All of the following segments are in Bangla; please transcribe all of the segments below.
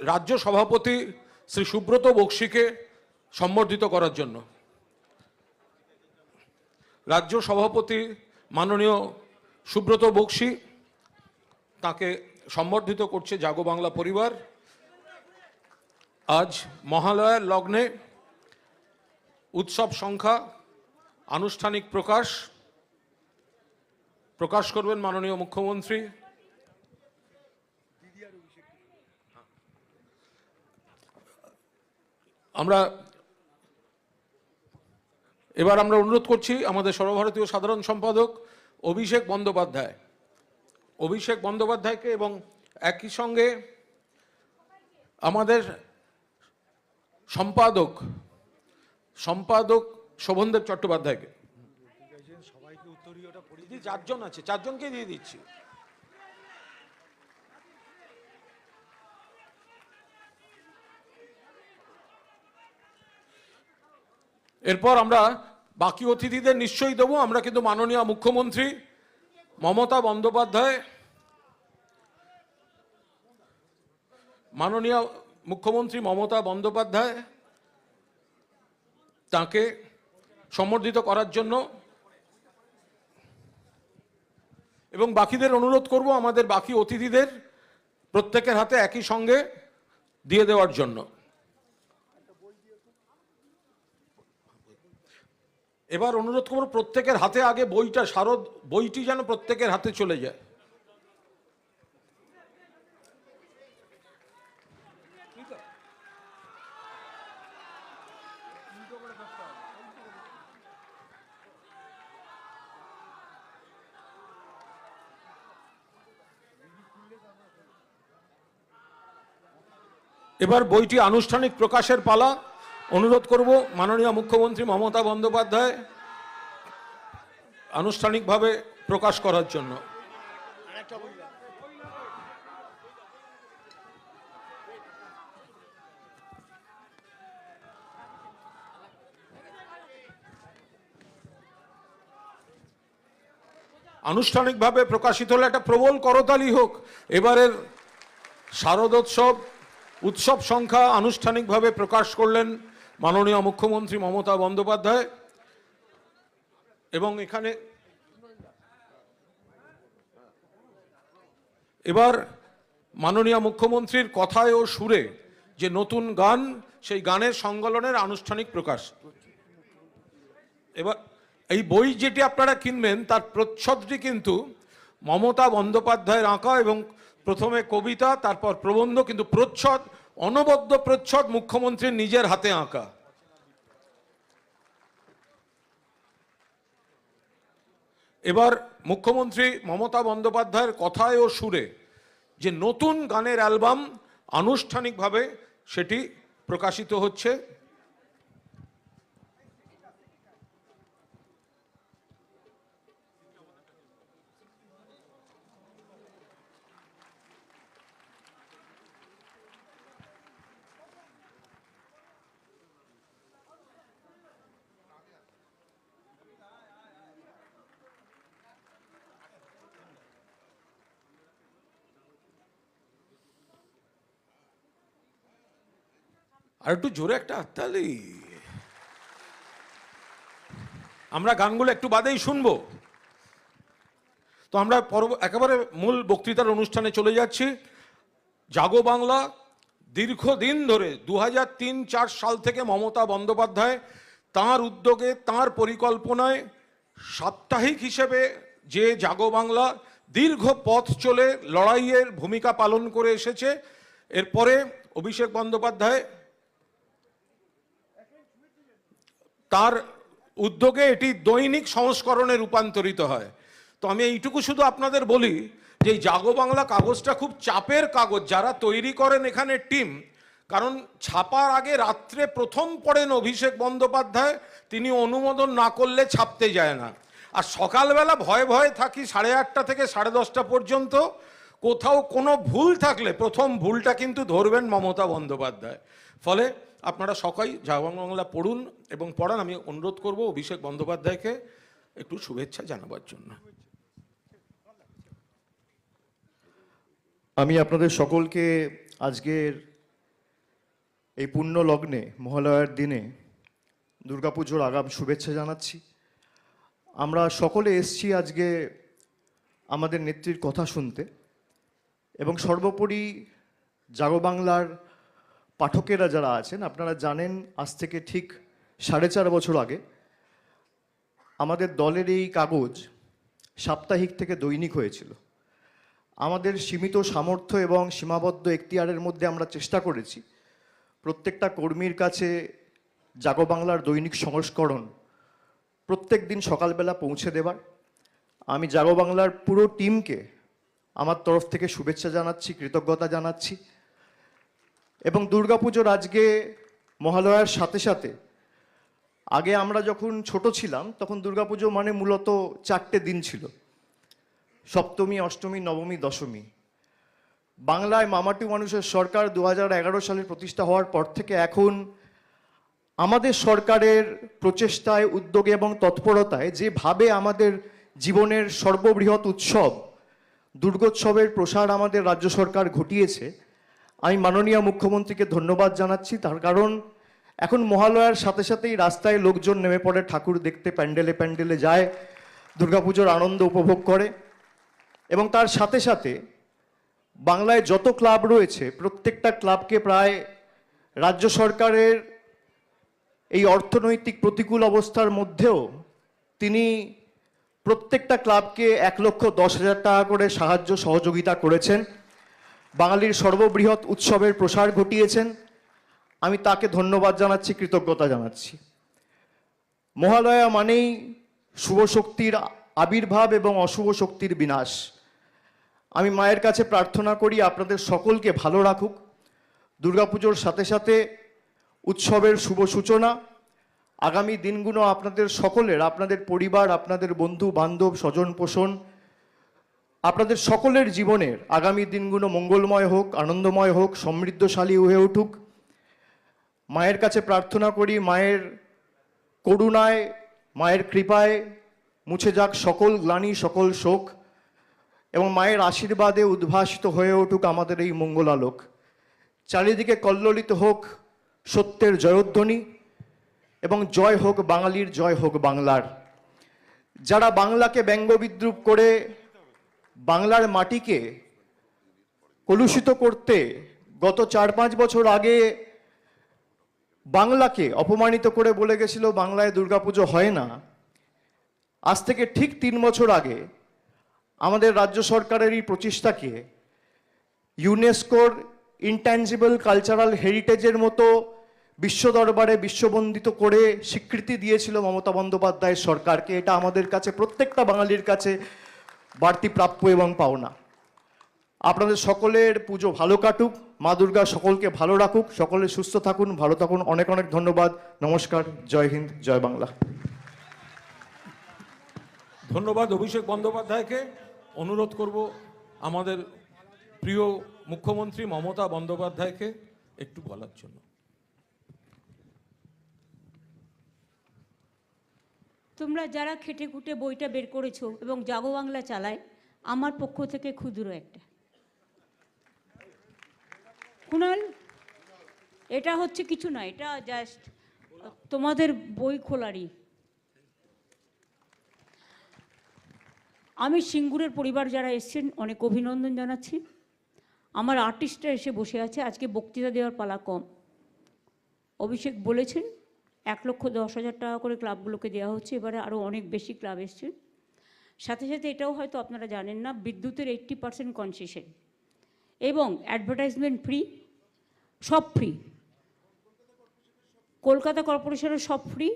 রাজ্য সভাপতি শ্রী সুব্রত বক্সিকে সম্বর্ধিত করার জন্য। রাজ্য সভাপতি মাননীয় সুব্রত বক্সি তাকে সম্বর্ধিত করছে জাগো বাংলা পরিবার। আজ মহালয়ার লগ্নে উৎসব সংখ্যা আনুষ্ঠানিক প্রকাশ। প্রকাশ করবেন মাননীয় মুখ্যমন্ত্রী। আমরা এবার আমরা অনুরোধ করছি আমাদের সর্বভারতীয় সাধারণ সম্পাদক অভিষেক বন্দ্যোপাধ্যায়। অভিষেক বন্দ্যোপাধ্যায়কে এবং একই সঙ্গে আমাদের সম্পাদক সম্পাদক শোভনদেব চট্টোপাধ্যায়কে। চারজন আছে। চারজনকে দিয়ে দিচ্ছি। এরপর আমরা বাকি অতিথিদের নিশ্চয়ই দেবো। আমরা কিন্তু মাননীয় মুখ্যমন্ত্রী মমতা বন্দ্যোপাধ্যায়, মাননীয় মুখ্যমন্ত্রী মমতা বন্দ্যোপাধ্যায় তাকে সম্বর্ধিত করার জন্য। এবং বাকিদের অনুরোধ করব আমাদের বাকি অতিথিদের প্রত্যেকের হাতে একই সঙ্গে দিয়ে দেওয়ার জন্য। এবার অনুরোধ করব প্রত্যেকের হাতে আগে বইটা, শারদ, বইটি যেন প্রত্যেকের হাতে চলে যায়। এবার বইটি আনুষ্ঠানিক প্রকাশের পালা। অনুরোধ করব মাননীয় মুখ্যমন্ত্রী মমতা বন্দ্যোপাধ্যায় আনুষ্ঠানিকভাবে প্রকাশ করার জন্য। আনুষ্ঠানিকভাবে প্রকাশিত হলে একটা প্রবল করতালি হোক। এবারের শারদোৎসব, উৎসব সংখ্যা আনুষ্ঠানিকভাবে প্রকাশ করলেন মাননীয় মুখ্যমন্ত্রী মমতা বন্দ্যোপাধ্যায় এবং এখানে এবার মাননীয় মুখ্যমন্ত্রীর কথায় ও সুরে যে নতুন গান, সেই গানের সংকলনের আনুষ্ঠানিক প্রকাশ। এবার এই বই যেটি আপনারা কিনবেন, তার প্রচ্ছদটি কিন্তু মমতা বন্দ্যোপাধ্যায়ের আঁকা এবং প্রথমে কবিতা, তারপর প্রবন্ধ, কিন্তু প্রচ্ছদ অনবদ্য প্রচ্ছদ মুখ্যমন্ত্রীর নিজের হাতে আঁকা। এবার মুখ্যমন্ত্রী মমতা বন্দ্যোপাধ্যায়ের কথায় ও সুরে যে নতুন গানের অ্যালবাম আনুষ্ঠানিকভাবে সেটি প্রকাশিত হচ্ছে আর একটু জোরে একটা হাততালি। আমরা গানগুলো একটু বাদেই শুনব। তো আমরা পরব একেবারে মূল বক্তৃতার অনুষ্ঠানে চলে যাচ্ছি। জাগো বাংলা দীর্ঘদিন ধরে দু হাজার তিন চার সাল থেকে মমতা বন্দ্যোপাধ্যায় তাঁর উদ্যোগে, তাঁর পরিকল্পনায় সাপ্তাহিক হিসেবে যে জাগো বাংলা দীর্ঘ পথ চলে লড়াইয়ের ভূমিকা পালন করে এসেছে, এরপরে অভিষেক বন্দ্যোপাধ্যায় তার উদ্যোগে এটি দৈনিক সংস্করণে রূপান্তরিত হয়। তো আমি এইটুকু শুধু আপনাদের বলি যে জাগো বাংলা কাগজটা খুব চাপের কাগজ। যারা তৈরি করেন এখানে টিম, কারণ ছাপার আগে রাত্রে প্রথম পড়েন অভিষেক বন্দ্যোপাধ্যায়, তিনি অনুমোদন না করলে ছাপতে যায় না। আর সকালবেলা ভয়ে ভয়ে থাকি সাড়ে আটটা থেকে সাড়ে দশটা পর্যন্ত। কোথাও কোনো ভুল থাকলে, প্রথম ভুলটা কিন্তু ধরবেন মমতা বন্দ্যোপাধ্যায়। ফলে আপনারা সকাই জাগো বাংলা পড়ুন এবং পড়ান, আমি অনুরোধ করব অভিষেক বন্দ্যোপাধ্যায়কে একটু শুভেচ্ছা জানাবার জন্য। আমি আপনাদের সকলকে আজকের এই পুণ্য লগ্নে মহালয়ার দিনে দুর্গাপুজোর আগাম শুভেচ্ছা জানাচ্ছি। আমরা সকলে এসছি আজকে আমাদের নেত্রীর কথা শুনতে এবং সর্বোপরি জাগো বাংলার পাঠকেরা যারা আছেন, আপনারা জানেন আজ থেকে ঠিক সাড়ে চার বছর আগে আমাদের দলের এই কাগজ সাপ্তাহিক থেকে দৈনিক হয়েছিল। আমাদের সীমিত সামর্থ্য এবং সীমাবদ্ধ এখতিয়ারের মধ্যে আমরা চেষ্টা করেছি প্রত্যেকটা কর্মীর কাছে জাগো বাংলার দৈনিক সংস্করণ প্রত্যেক দিন সকালবেলা পৌঁছে দেবার। আমি জাগো বাংলার পুরো টিমকে আমার তরফ থেকে শুভেচ্ছা জানাচ্ছি, কৃতজ্ঞতা জানাচ্ছি। এবং দুর্গাপুজোর আজকে মহালয়ার সাথে সাথে, আগে আমরা যখন ছোট ছিলাম, তখন দুর্গাপুজো মানে মূলত চারটে দিন ছিল। সপ্তমী, অষ্টমী, নবমী, দশমী। বাংলায় মামাটি মানুষের সরকার দু হাজার এগারো সালে প্রতিষ্ঠা হওয়ার পর থেকে এখন আমাদের সরকারের প্রচেষ্টায়, উদ্যোগে এবং তৎপরতায় যেভাবে আমাদের জীবনের সর্ববৃহৎ উৎসব, দুর্গোৎসবের প্রসার আমাদের রাজ্য সরকার ঘটিয়েছে আমি মাননীয় মুখ্যমন্ত্রীকে ধন্যবাদ জানাচ্ছি, তার কারণ এখন মহালয়ার সাথে সাথেই রাস্তায় লোকজন নেমে পড়ে, ঠাকুর দেখতে প্যান্ডেলে প্যান্ডেলে যায়, দুর্গাপুজোর আনন্দ উপভোগ করে। এবং তার সাথে সাথে বাংলায় যত ক্লাব রয়েছে, প্রত্যেকটা ক্লাবকে প্রায় রাজ্য সরকারের এই অর্থনৈতিক প্রতিকূল অবস্থার মধ্যেও তিনি প্রত্যেকটা ক্লাবকে এক লক্ষ দশ হাজার টাকা করে সাহায্য সহযোগিতা করেছেন। বাঙালির সর্ববৃহৎ উৎসবের প্রসার ঘটিয়েছেন। আমি তাকে ধন্যবাদ জানাচ্ছি, কৃতজ্ঞতা জানাচ্ছি। মহালয়া মানেই শুভ শক্তির আবির্ভাব এবং অশুভ শক্তির বিনাশ। আমি মায়ের কাছে প্রার্থনা করি, আপনাদের সকলকে ভালো রাখুক। দুর্গাপুজোর সাথে সাথে উৎসবের শুভ সূচনা। আগামী দিনগুলো আপনাদের সকলের, আপনাদের পরিবার, আপনাদের বন্ধু বান্ধব স্বজন পোষণ আপনাদের সকলের জীবনের আগামী দিনগুলো মঙ্গলময় হোক, আনন্দময় হোক, সমৃদ্ধশালী হয়ে উঠুক। মায়ের কাছে প্রার্থনা করি, মায়ের করুণায়, মায়ের কৃপায় মুছে যাক সকল গ্লানি, সকল শোক এবং মায়ের আশীর্বাদে উদ্ভাসিত হয়ে উঠুক আমাদের এই মঙ্গলালোক। চারিদিকে কল্লোলিত হোক সত্যের জয়ধ্বনি এবং জয় হোক বাঙালির, জয় হোক বাংলার। যারা বাংলাকে ব্যঙ্গ বিদ্রুপ করে বাংলার মাটিকে কলুষিত করতে গত চার পাঁচ বছর আগে বাংলাকে অপমানিত করে বলে গেছিল, বাংলায় দুর্গাপুজো হয় না। আজ থেকে ঠিক তিন বছর আগে আমাদের রাজ্য সরকারের এই প্রচেষ্টাকে ইউনেস্কোর ইনট্যাঞ্জিবল কালচারাল হেরিটেজের মতো বিশ্ব দরবারে বিশ্ববন্দিত করে স্বীকৃতি দিয়েছিল মমতা বন্দ্যোপাধ্যায়ের সরকারকে। এটা আমাদের কাছে, প্রত্যেকটা বাঙালির কাছে বাড়তি প্রাপ্য এবং পাওনা। আপনাদের সকলের পুজো ভালো কাটুক, মা দুর্গা সকলকে ভালো রাখুক, সকলে সুস্থ থাকুন, ভালো থাকুন। অনেক অনেক ধন্যবাদ। নমস্কার, জয় হিন্দ, জয় বাংলা। ধন্যবাদ অভিষেক বন্দ্যোপাধ্যায়কে। অনুরোধ করব আমাদের প্রিয় মুখ্যমন্ত্রী মমতা বন্দ্যোপাধ্যায়কে একটু বলার জন্য। তোমরা যারা খেটে খুঁটে বইটা বের করেছ এবং জাগো বাংলা চালায়, আমার পক্ষ থেকে ক্ষুদ্র একটা। কুণাল, এটা হচ্ছে কিছু না, এটা জাস্ট তোমাদের বই খোলারই। আমি সিঙ্গুরের পরিবার যারা এসছেন, অনেক অভিনন্দন জানাচ্ছি। আমার আর্টিস্টরা এসে বসে আছে, আজকে বক্তৃতা দেওয়ার পালা কম। অভিষেক বলেছেন এক লক্ষ দশ হাজার টাকা করে ক্লাবগুলোকে দেওয়া হচ্ছে। এবারে আরও অনেক বেশি ক্লাব এসছে। সাথে সাথে এটাও হয়তো আপনারা জানেন না, বিদ্যুতের এইট্টি পার্সেন্ট কনসেশন এবং অ্যাডভার্টাইজমেন্ট ফ্রি সব ফ্রি কলকাতা কর্পোরেশনের সব ফ্রি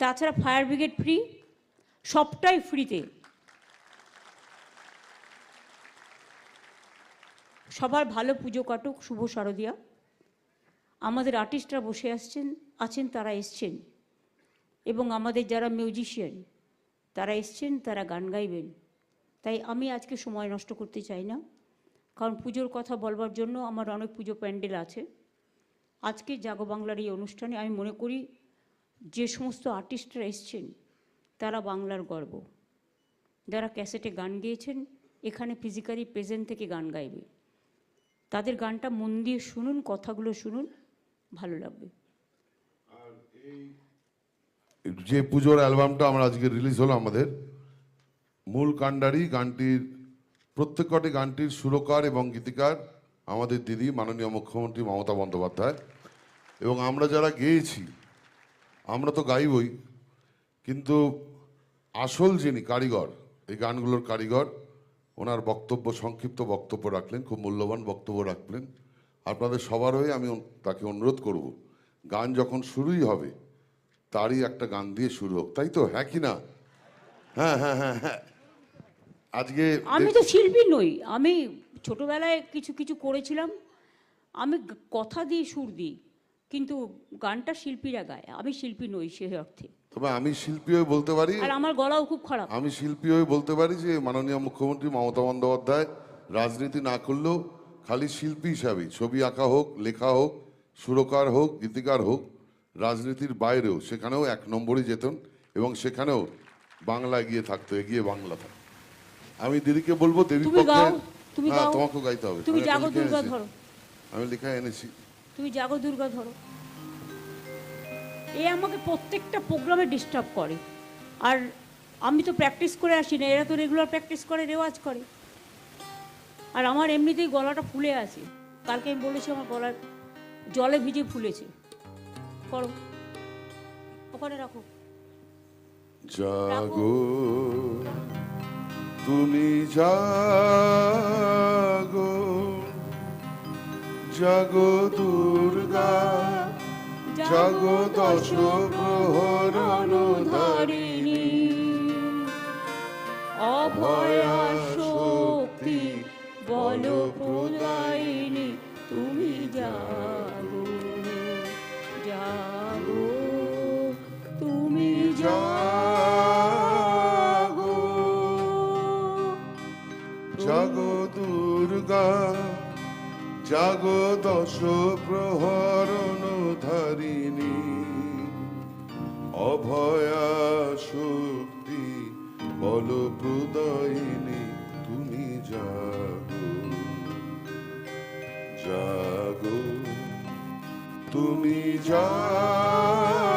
তাছাড়া ফায়ার ব্রিগেড ফ্রি সবটাই ফ্রিতে সবার ভালো পুজো কাটুক, শুভ শারদিয়া। আমাদের আর্টিস্টরা বসে আসছেন। আছেন, তারা এসছেন। এবং আমাদের যারা মিউজিশিয়ান, তারা এসছেন, তারা গান গাইবেন। তাই আমি আজকে সময় নষ্ট করতে চাই না। কারণ পুজোর কথা বলবার জন্য আমার অনেক পুজো প্যান্ডেল আছে। আজকে জাগো বাংলার এই অনুষ্ঠানে আমি মনে করি যে সমস্ত আর্টিস্টরা এসছেন, তারা বাংলার গর্ব। যারা ক্যাসেটে গান গেয়েছেন, এখানে ফিজিক্যালি প্রেজেন্ট থেকে গান গাইবে। তাদের গানটা মন দিয়ে শুনুন, কথাগুলো শুনুন, ভালো লাগবে। যে পুজোর অ্যালবামটা আমরা আজকে রিলিজ হলো আমাদের, মূল কাণ্ডারি গানটির, প্রত্যেক কটি গানটির সুরকার এবং গীতিকার আমাদের দিদি, মাননীয় মুখ্যমন্ত্রী মমতা বন্দ্যোপাধ্যায়। এবং আমরা যারা গেয়েছি, আমরা তো গাইবই, কিন্তু আসল যিনি কারিগর, এই গানগুলোর কারিগর, ওনার বক্তব্য, সংক্ষিপ্ত বক্তব্য রাখলেন, খুব মূল্যবান বক্তব্য রাখলেন। আপনাদের সবার হয়ে আমি তাকে অনুরোধ করব। গান যখন শুরুই হবে তারই একটা গান দিয়ে শুরু হোক। তাই তো? হ্যাঁ কি না? হ্যাঁ হ্যাঁ হ্যাঁ হ্যাঁ। আজকে আমি তো শিল্পী নই। আমি ছোটবেলায় কিছু কিছু করেছিলাম। আমি কথা দিয়ে সুর দিই কিন্তু গানটা শিল্পীরা গায়। আমি শিল্পী নই সে অর্থে। তবে আমি শিল্পী হয়ে বলতে পারি আর আমার গলাও খুব খারাপ। আমি শিল্পী হয়ে বলতে পারি যে মাননীয় মুখ্যমন্ত্রী মমতা বন্দ্যোপাধ্যায় রাজনীতি না করলেও খালি শিল্পী হিসাবেই। ছবি আঁকা হোক লেখা হোক সুরকার হোক গীতিকার হোক রাজনীতির বাইরেও সেখানেও এক নম্বরই যেতেন এবং সেখানেও বাংলা গিয়ে থাকতো এগিয়ে বাংলা থাকতো। আমি দিদিকে বলব দেবী তুমি পক্ষে তুমি হ্যাঁ তোমাকেও গাইতে হবে। তুমি জাগো দুর্গা। ধরো। আমি লেখা এনেছি। তুমি জাগো দুর্গা ধরো। এ আমাকে প্রত্যেকটা প্রোগ্রামে ডিস্টার্ব করে। আর আমি তো প্র্যাকটিস করে আসি না এরা তো রেগুলার প্র্যাকটিস করে রেওয়াজ করে। আর আমার এমনিতেই গলাটা ফুলে আছে। কালকে আমি বলেছি আমার গলার জলে ভিজে ফুলেছে। করো। ওখানে রাখো। জাগো। তুমি জাগো। জাগো দুর্গা। জাগো দশ প্রহরণ অভয়া শক্তি বল প্রদায়িনী তুমি জাগো। জাগো তুমি জাগো।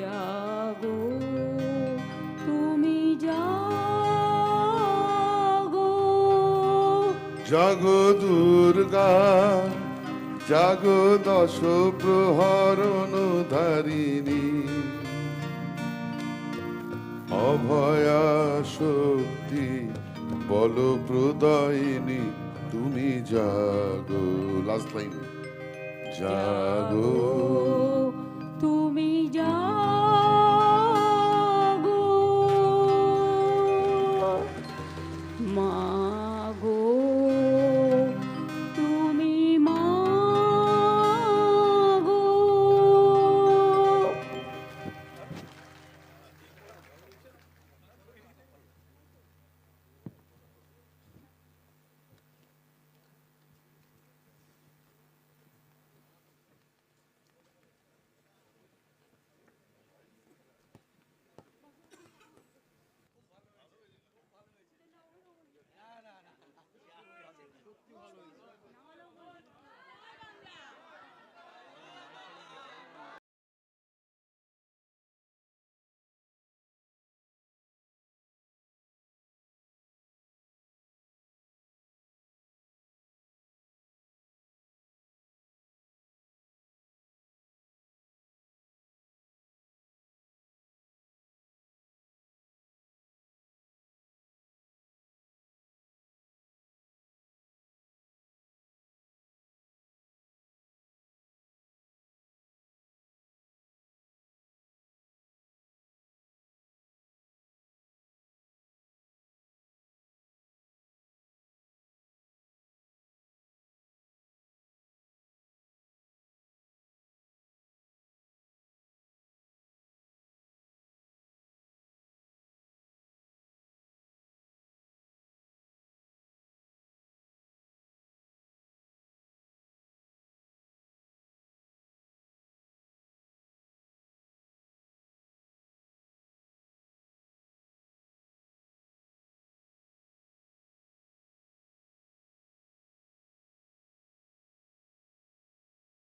জাগো তুমি জাগো। জাগো দুর্গা জাগো দশ প্রহরণ ধারিণী অভয়া শক্তি বল প্রদায়িনী তুমি জাগো। লাস্ট লাইন জাগো।